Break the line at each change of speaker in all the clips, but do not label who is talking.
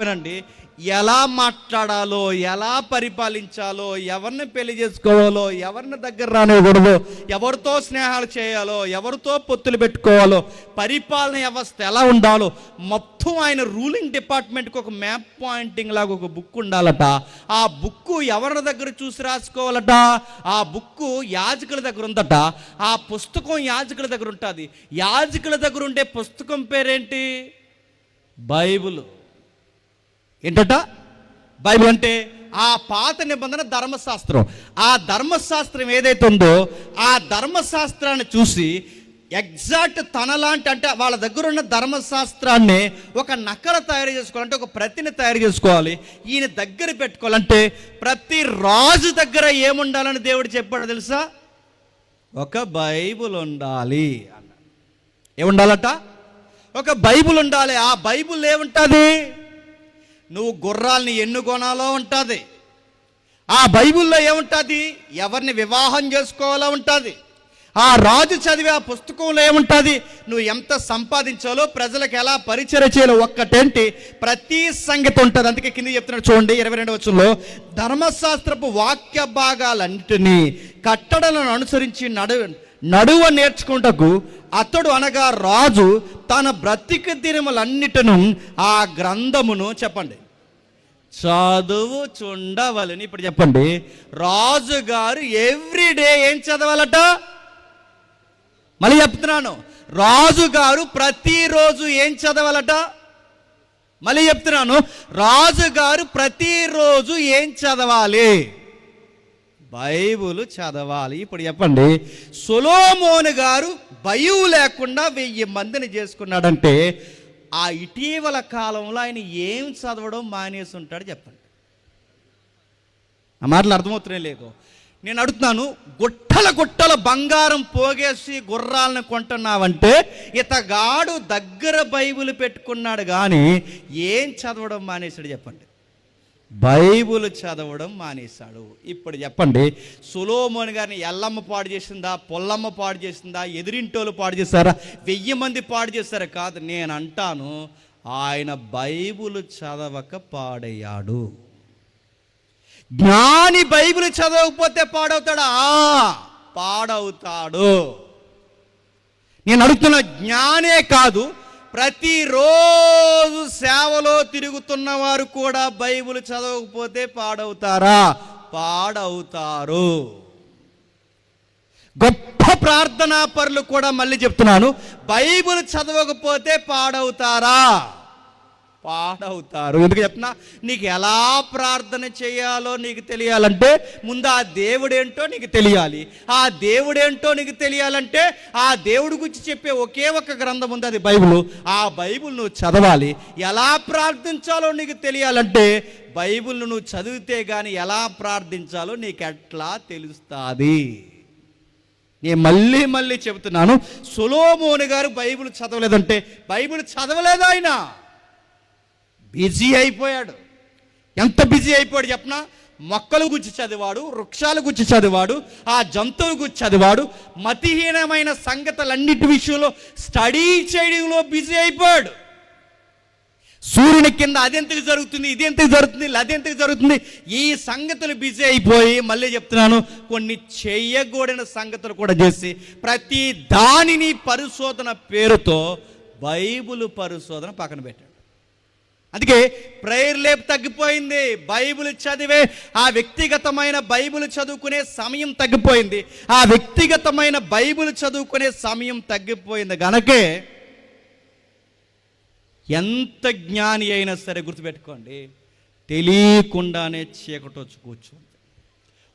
వినండి. ఎలా మాట్లాడాలో ఎలా పరిపాలించాలో ఎవరిని పెళ్ళి చేసుకోవాలో ఎవరిని దగ్గర రానివ్వకూడదు ఎవరితో స్నేహాలు చేయాలో ఎవరితో పొత్తులు పెట్టుకోవాలో పరిపాలన వ్యవస్థ ఎలా ఉండాలో మొత్తం ఆయన రూలింగ్ డిపార్ట్మెంట్కి ఒక మ్యాప్ పాయింటింగ్ లాగా ఒక బుక్ ఉండాలట. ఆ బుక్ ఎవరి దగ్గర చూసి రాసుకోవాలట? ఆ బుక్ యాజకుల దగ్గర ఉందట. ఆ పుస్తకం యాజకుల దగ్గర ఉంటుంది. యాజకుల దగ్గర ఉండే పుస్తకం పేరేంటి? బైబిల్. ఏంటట? బైబిల్ అంటే ఆ పాత నిబంధన ధర్మశాస్త్రం. ఆ ధర్మశాస్త్రం ఏదైతే ఉందో ఆ ధర్మశాస్త్రాన్ని చూసి ఎగ్జాక్ట్ తనలాంటి అంటే వాళ్ళ దగ్గర ఉన్న ధర్మశాస్త్రాన్ని ఒక నకల తయారు చేసుకోవాలంటే ఒక ప్రతిని తయారు చేసుకోవాలి. ఈయన దగ్గర పెట్టుకోవాలంటే ప్రతి రాజు దగ్గర ఏముండాలని దేవుడు చెప్పాడు తెలుసా? ఒక బైబుల్ ఉండాలి అన్నాడు. ఏముండాలట? ఒక బైబుల్ ఉండాలి. ఆ బైబుల్ ఏముంటుంది? నువ్వు గుర్రాల్ని ఎన్ను కొనాలో ఉంటుంది. ఆ బైబిల్లో ఏముంటుంది? ఎవరిని వివాహం చేసుకోవాలో ఉంటుంది. ఆ రాజు చదివే ఆ పుస్తకంలో ఏముంటుంది? నువ్వు ఎంత సంపాదించాలో ప్రజలకు ఎలా పరిచయం చేయాలో ఒక్కటేంటి? ప్రతి సంగతి ఉంటుంది. అందుకే కింద చెప్తున్నాడు చూడండి ఇరవై రెండు వచ్చంలో ధర్మశాస్త్రపు వాక్య భాగాలన్నిటినీ కట్టడలను అనుసరించి నడు నడువ నేర్చుకుంటకు అతడు అనగా రాజు తన బ్రతిక దినములన్నిటిను ఆ గ్రంథమును చెప్పండి. చదువు చుండవలని ఇప్పుడు చెప్పండి. రాజుగారు ఎవ్రీడే ఏం చదవాలట? మళ్ళీ చెప్తున్నాను. రాజుగారు ప్రతిరోజు ఏం చదవాలట? మళ్ళీ చెప్తున్నాను. రాజుగారు ప్రతిరోజు ఏం చదవాలి? బైబుల్ చదవాలి. ఇప్పుడు చెప్పండి. సొలోమోను గారు భయం లేకుండా వెయ్యి మందిని చేసుకున్నాడంటే ఆ ఇటీవల కాలంలో ఆయన ఏం చదవడం మానేసి ఉంటాడు చెప్పండి. ఆ మాటలు అర్థమవుతున్నాయి లేకు. నేను అడుగుతున్నాను గుట్టల గుట్టల బంగారం పోగేసి గుర్రాలను కొంటున్నావంటే ఇతగాడు దగ్గర బైబిల్ పెట్టుకున్నాడు కానీ ఏం చదవడం మానేశాడు చెప్పండి. బైబుల్ చదవడం మానేశాడు. ఇప్పుడు చెప్పండి సులోమోని గారిని ఎల్లమ్మ పాడు చేసిందా పొల్లమ్మ పాడు చేసిందా ఎదిరింటోళ్ళు పాడు చేస్తారా వెయ్యి మంది పాడు చేస్తారా కాదు నేను అంటాను ఆయన బైబుల్ చదవక పాడయ్యాడు. జ్ఞాని బైబిల్ చదవకపోతే పాడవుతాడా? పాడవుతాడు. నేను అడుగుతున్న జ్ఞానే కాదు ప్రతిరోజు సేవలో తిరుగుతున్న వారు కూడా బైబిల్ చదవకపోతే పాడవుతారా? పాడవుతారు. గొప్ప ప్రార్థనా పరులు కూడా మళ్ళీ చెప్తున్నాను బైబిల్ చదవకపోతే పాడవుతారా? పాడవుతారు. ఎందుకు చెప్తున్నా? నీకు ఎలా ప్రార్థన చేయాలో నీకు తెలియాలంటే ముందు ఆ దేవుడేంటో నీకు తెలియాలి. ఆ దేవుడేంటో నీకు తెలియాలంటే ఆ దేవుడి గురించి చెప్పే ఒకే ఒక గ్రంథం ఉంది అది బైబిల్. ఆ బైబిల్ నువ్వు చదవాలి. ఎలా ప్రార్థించాలో నీకు తెలియాలంటే బైబిల్ను నువ్వు చదివితే కానీ ఎలా ప్రార్థించాలో నీకు ఎట్లా తెలుస్తుంది. నేను మళ్ళీ మళ్ళీ చెబుతున్నాను. సులోమోని గారు బైబిల్ చదవలేదంటే బైబిల్ చదవలేదు ఆయన. బిజీ అయిపోయాడు. ఎంత బిజీ అయిపోయాడు చెప్పనా? మొక్కల గుచ్చి చదివాడు వృక్షాల గుచ్చి చదివాడు ఆ జంతువుల గుచ్చి చదివాడు మతిహీనమైన సంగతులన్నిటి విషయంలో స్టడీ చేయడంలో బిజీ అయిపోయాడు. సూర్యుని కింద అదెంతకు జరుగుతుంది ఇది ఎంతకు జరుగుతుంది అదెంతకు జరుగుతుంది ఈ సంగతులు బిజీ అయిపోయి మళ్ళీ చెప్తున్నాను కొన్ని చెయ్యకూడని సంగతులు కూడా చేసి ప్రతి దానిని పరిశోధన పేరుతో బైబిల్ పరిశోధన పక్కన పెట్టాడు. అందుకే ప్రేయర్ లేపు తగ్గిపోయింది. బైబిల్ చదివే ఆ వ్యక్తిగతమైన బైబిల్ చదువుకునే సమయం తగ్గిపోయింది. ఆ వ్యక్తిగతమైన బైబిల్ చదువుకునే సమయం తగ్గిపోయింది. గనకే ఎంత జ్ఞాని అయినా సరే గుర్తుపెట్టుకోండి తెలియకుండానే చీకటి వచ్చి కూర్చుంది.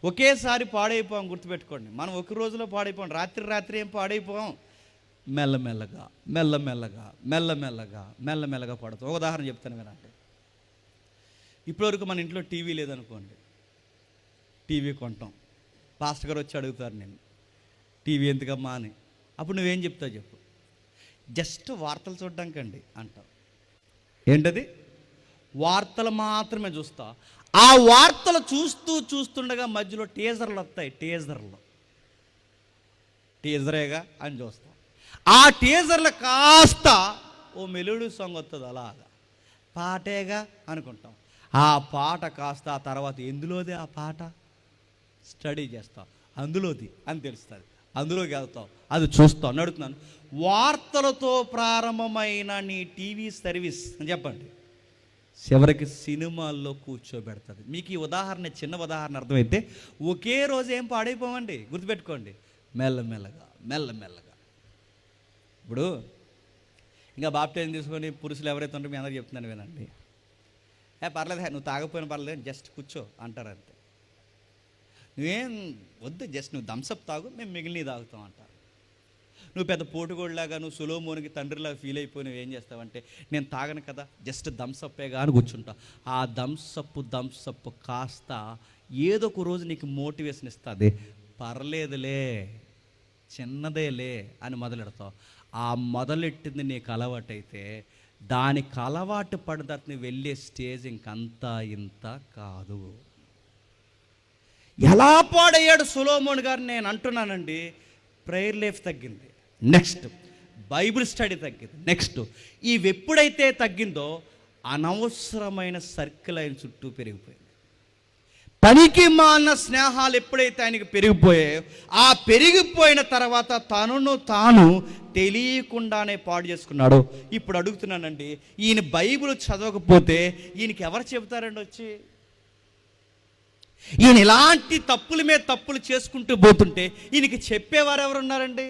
ఒకేసారి పాడైపోం గుర్తుపెట్టుకోండి. మనం ఒక రోజులో పాడైపోం రాత్రి రాత్రి ఏం పాడైపోం? మెల్లమెల్లగా మెల్లమెల్లగా మెల్లమెల్లగా మెల్లమెల్లగా పడుతుంది ఒక ఉదాహరణ చెప్తాను వినండి. ఇప్పటివరకు మన ఇంట్లో టీవీ లేదనుకోండి టీవీ కొంటాం. పాస్టర్ గారు వచ్చి అడుగుతారు నేను టీవీ ఎందుకమ్మా అని. అప్పుడు నువ్వేం చెప్తావు చెప్పు. జస్ట్ వార్తలు చూడడానికండి అంటావు ఏంటది? వార్తలు మాత్రమే చూస్తా. ఆ వార్తలు చూస్తూ చూస్తుండగా మధ్యలో టీజర్లు వస్తాయి టీజర్లు. టీజరేగా అని చూస్తా. ఆ టీజర్లు కాస్త ఓ మెలోడీ సాంగ్ వస్తుంది అలాగా. పాటేగా అనుకుంటాం. ఆ పాట కాస్త ఆ తర్వాత ఎందులోది ఆ పాట? స్టడీ చేస్తాం. అందులోది అని తెలుస్తుంది. అందులోకి వెళ్తాం. అది చూస్తాం. నడుతున్నాను వార్తలతో ప్రారంభమైన నీ టీవీ సర్వీస్ అని చెప్పండి. చివరికి సినిమాల్లో కూర్చోబెడుతుంది. మీకు ఈ ఉదాహరణ చిన్న ఉదాహరణ అర్థమైతే ఒకే రోజు ఏం పాడైపోవండి గుర్తుపెట్టుకోండి. మెల్లమెల్లగా మెల్లమెల్లగా. ఇప్పుడు ఇంకా బాప్టైజం తీసుకొని పురుషులు ఎవరైతే ఉంటారో మీ అందరూ చెప్తున్నాను వినండి. ఏ పర్లేదు నువ్వు తాగపోయిన పర్లేదు జస్ట్ కూర్చో అంటారు అంతే. నువ్వేం వద్దు జస్ట్ నువ్వు థమ్సప్ తాగు మేము మిగిలినవి తాగుతాం అంటారు. నువ్వు పెద్ద పోటుగోళ్ళలాగా నువ్వు సులోమోనికి తండ్రిలాగా ఫీల్ అయిపోయి నువ్వు ఏం చేస్తావంటే నేను తాగను కదా జస్ట్ థమ్సప్పే కానీ కూర్చుంటా. ఆ థమ్సప్ థమ్సప్ కాస్త ఏదో ఒక రోజు నీకు మోటివేషన్ ఇస్తుంది. పర్లేదులే చిన్నదేలే అని మొదలెడతావు. ఆ మొదలెట్టింది నీకు అలవాటైతే దానికి అలవాటు పడిన వెళ్ళే స్టేజ్ ఇంకంతా ఇంత కాదు. ఎలా పాడయ్యాడు సులోమోన్ గారు నేను అంటున్నానండి ప్రేయర్ లైఫ్ తగ్గింది. నెక్స్ట్ బైబిల్ స్టడీ తగ్గింది. నెక్స్ట్ ఇవి ఎప్పుడైతే తగ్గిందో అనవసరమైన సర్కిల్ ఆయన చుట్టూ పెరిగిపోయింది. పనికి మాన స్నేహాలు ఎప్పుడైతే ఆయనకి పెరిగిపోయాయో ఆ పెరిగిపోయిన తర్వాత తనను తాను తెలియకుండానే పాడు చేసుకున్నాడు. ఇప్పుడు అడుగుతున్నానండి ఈయన బైబిల్ చదవకపోతే ఈయనకి ఎవరు చెబుతారండి వచ్చి? ఈయన ఇలాంటి తప్పుల మీద తప్పులు చేసుకుంటూ పోతుంటే ఈయనకి చెప్పేవారు ఎవరు ఉన్నారండి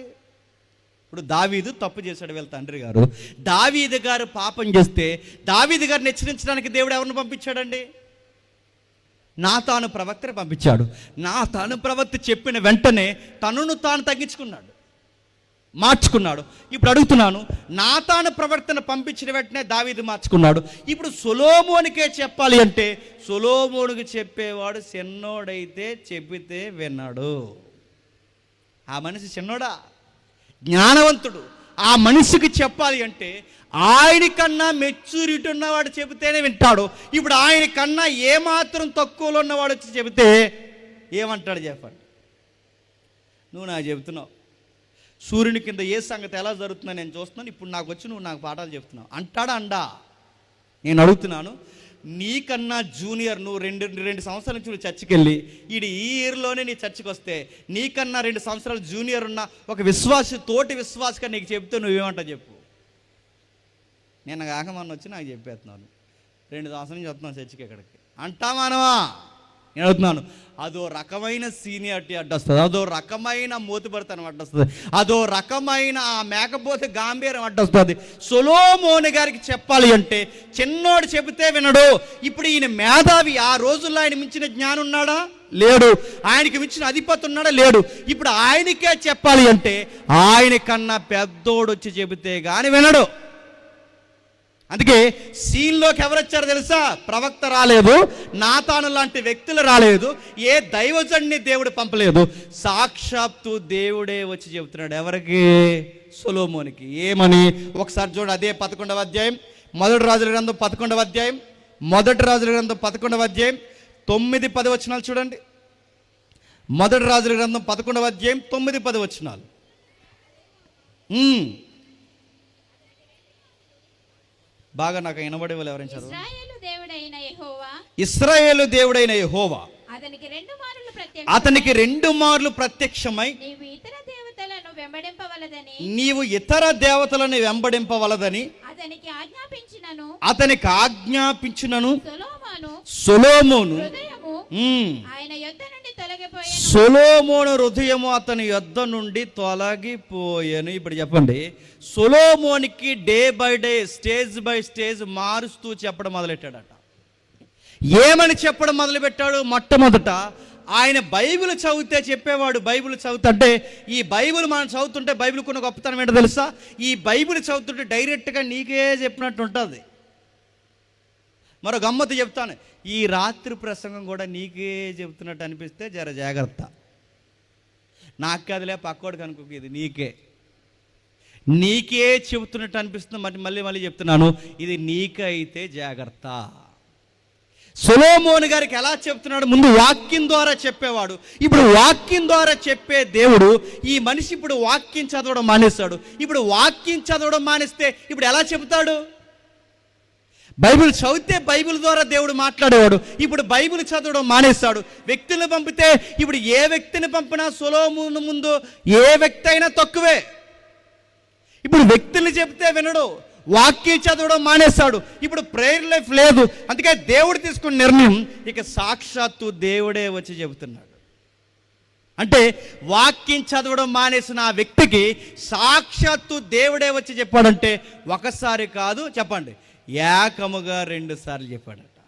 ఇప్పుడు దావీదు తప్పు చేశాడు వీళ్ళ తండ్రి గారు. దావీదు గారు పాపం చేస్తే దావీదు గారిని హెచ్చరించడానికి దేవుడు ఎవరిని పంపించాడండి? నా తాను ప్రవక్తని పంపించాడు. నా తాను ప్రవక్త చెప్పిన వెంటనే తనను తాను తగ్గించుకున్నాడు. మార్చుకున్నాడు. ఇప్పుడు అడుగుతున్నాను నా తాను ప్రవర్తన పంపించిన వెంటనే దావీదు మార్చుకున్నాడు. ఇప్పుడు సులోమోనికే చెప్పాలి అంటే సులోమోనికి చెప్పేవాడు చిన్నోడైతే చెబితే విన్నాడు ఆ మనిషి చిన్నోడా? జ్ఞానవంతుడు. ఆ మనిషికి చెప్పాలి అంటే ఆయన కన్నా మెచ్యూరిటీ ఉన్నవాడు చెబితేనే వింటాడు. ఇప్పుడు ఆయన కన్నా ఏమాత్రం తక్కువలో ఉన్నవాడు వచ్చి చెబితే ఏమంటాడు చెప్పండి? నువ్వు నాకు చెబుతున్నావు. సూర్యుని కింద ఏ సంగతి ఎలా జరుగుతుందో నేను చూస్తున్నాను. ఇప్పుడు నాకు వచ్చి నువ్వు నాకు పాఠాలు చెప్తున్నావు అంటాడా అండా? నేను అడుగుతున్నాను. నీకన్నా జూనియర్ నువ్వు రెండు రెండు సంవత్సరాల నుంచి నువ్వు చర్చికి వెళ్ళి ఈడు ఈ ఇయర్లోనే నీ చర్చికి వస్తే నీకన్నా రెండు సంవత్సరాలు జూనియర్ ఉన్న ఒక విశ్వాసి తోటి విశ్వాసగా నీకు చెప్తే నువ్వేమంటా చెప్పు. నేను కాక వచ్చి నాకు చెప్పేస్తున్నాను రెండు సంవత్సరాల నుంచి వస్తున్నాను చర్చికి ఇక్కడికి. అంటామానవా నేను అవుతున్నాను అదో రకమైన సీనియారిటీ అడ్డొస్తుంది అదో రకమైన మోతుబడతనం అడ్డొస్తుంది అదో రకమైన ఆ మేకపోతే గాంభీరం అడ్డొస్తుంది. సొలోమోని గారికి చెప్పాలి అంటే చిన్నోడు చెబితే వినడు. ఇప్పుడు ఈయన మేధావి ఆ రోజుల్లో ఆయన మించిన జ్ఞానం ఉన్నాడా లేడు. ఆయనకి మించిన అధిపతి ఉన్నాడా? లేడు. ఇప్పుడు ఆయనకే చెప్పాలి అంటే ఆయన కన్నా పెద్దోడు వచ్చి చెబితే కానీ వినడు. అందుకే సీన్లోకి ఎవరు తెలుసా? ప్రవక్త రాలేదు నాతాను లాంటి వ్యక్తులు రాలేదు ఏ దైవజన్ని దేవుడు పంపలేదు. సాక్షాత్తు దేవుడే వచ్చి చెబుతున్నాడు ఎవరికి? సొలోమోనికి. ఏమని? ఒకసారి చూడు అదే పదకొండవ అధ్యాయం మొదటి రాజుల గ్రంథం పదకొండవ అధ్యాయం మొదటి రాజుల గ్రంథం పదకొండవ అధ్యాయం తొమ్మిది పది వచనాలు చూడండి. మొదటి రాజుల గ్రంథం పదకొండవ అధ్యాయం తొమ్మిది పది వచనాలు బాగా నాకు వినబడే వాళ్ళు ఎవరైనా చదువు ఇస్రాయేలు దేవుడైన యెహోవా.
అతనికి రెండు మారులు ప్రత్యక్ష
అతనికి రెండు మార్లు ప్రత్యక్షమై
నీవు ఇతర దేవతలను వెంబడింపవలదని అతనికి ఆజ్ఞాపించినను
అతనికి ఆజ్ఞాపించునను
సొలొమోను ఆయన యొద్ద నుండి తొలగిపోయాను.
సొలోమోను హృదయము అతని యొద్ద నుండి తొలగిపోయాను. ఇప్పుడు చెప్పండి. సొలోమోనికి day by day stage by stage మారుస్తూ చెప్పడం మొదలెట్టాడట. ఏమని చెప్పడం మొదలుపెట్టాడు? మొట్టమొదట ఆయన బైబిల్ చదివితే చెప్పేవాడు బైబిల్ చదువుతుంటే ఈ బైబిల్ మనం చదువుతుంటే బైబిల్ కొన్ని గొప్పతనం ఏంటో తెలుసా? ఈ బైబిల్ చదువుతుంటే డైరెక్ట్గా నీకే చెప్పినట్టు ఉంటుంది. మరో గమ్మత్తు చెప్తాను. ఈ రాత్రి ప్రసంగం కూడా నీకే చెప్తున్నట్టు అనిపిస్తే జర జాగ్రత్త. నాకు కదిలే పక్కోడికి అనుకోక ఇది నీకే. నీకే చెబుతున్నట్టు అనిపిస్తుంది మరి మళ్ళీ మళ్ళీ చెప్తున్నాను ఇది నీకైతే జాగ్రత్త. సొలోమోని గారికి ఎలా చెప్తున్నాడు? ముందు వాక్యం ద్వారా చెప్పేవాడు. ఇప్పుడు వాక్యం ద్వారా చెప్పే దేవుడు ఈ మనిషి ఇప్పుడు వాక్యం చదవడం మానేస్తాడు ఇప్పుడు వాక్యం చదవడం మానేస్తే ఇప్పుడు ఎలా చెబుతాడు? బైబిల్ చదివితే బైబిల్ ద్వారా దేవుడు మాట్లాడేవాడు. ఇప్పుడు బైబిల్ చదవడం మానేస్తాడు. వ్యక్తులను పంపితే ఇప్పుడు ఏ వ్యక్తిని పంపినా సులోమును ముందు ఏ వ్యక్తి అయినా తక్కువే. ఇప్పుడు వ్యక్తులు చెప్తే వినడు. వాక్యం చదవడం మానేస్తాడు. ఇప్పుడు ప్రేయర్ లైఫ్ లేదు. అందుకే దేవుడు తీసుకున్న నిర్ణయం ఇక సాక్షాత్తు దేవుడే వచ్చి చెబుతున్నాడు. అంటే వాక్యం చదవడం మానేసిన ఆ వ్యక్తికి సాక్షాత్తు దేవుడే వచ్చి చెప్పాడంటే ఒకసారి కాదు చెప్పండి. ఏకముగా రెండు సార్లు చెప్పాడట.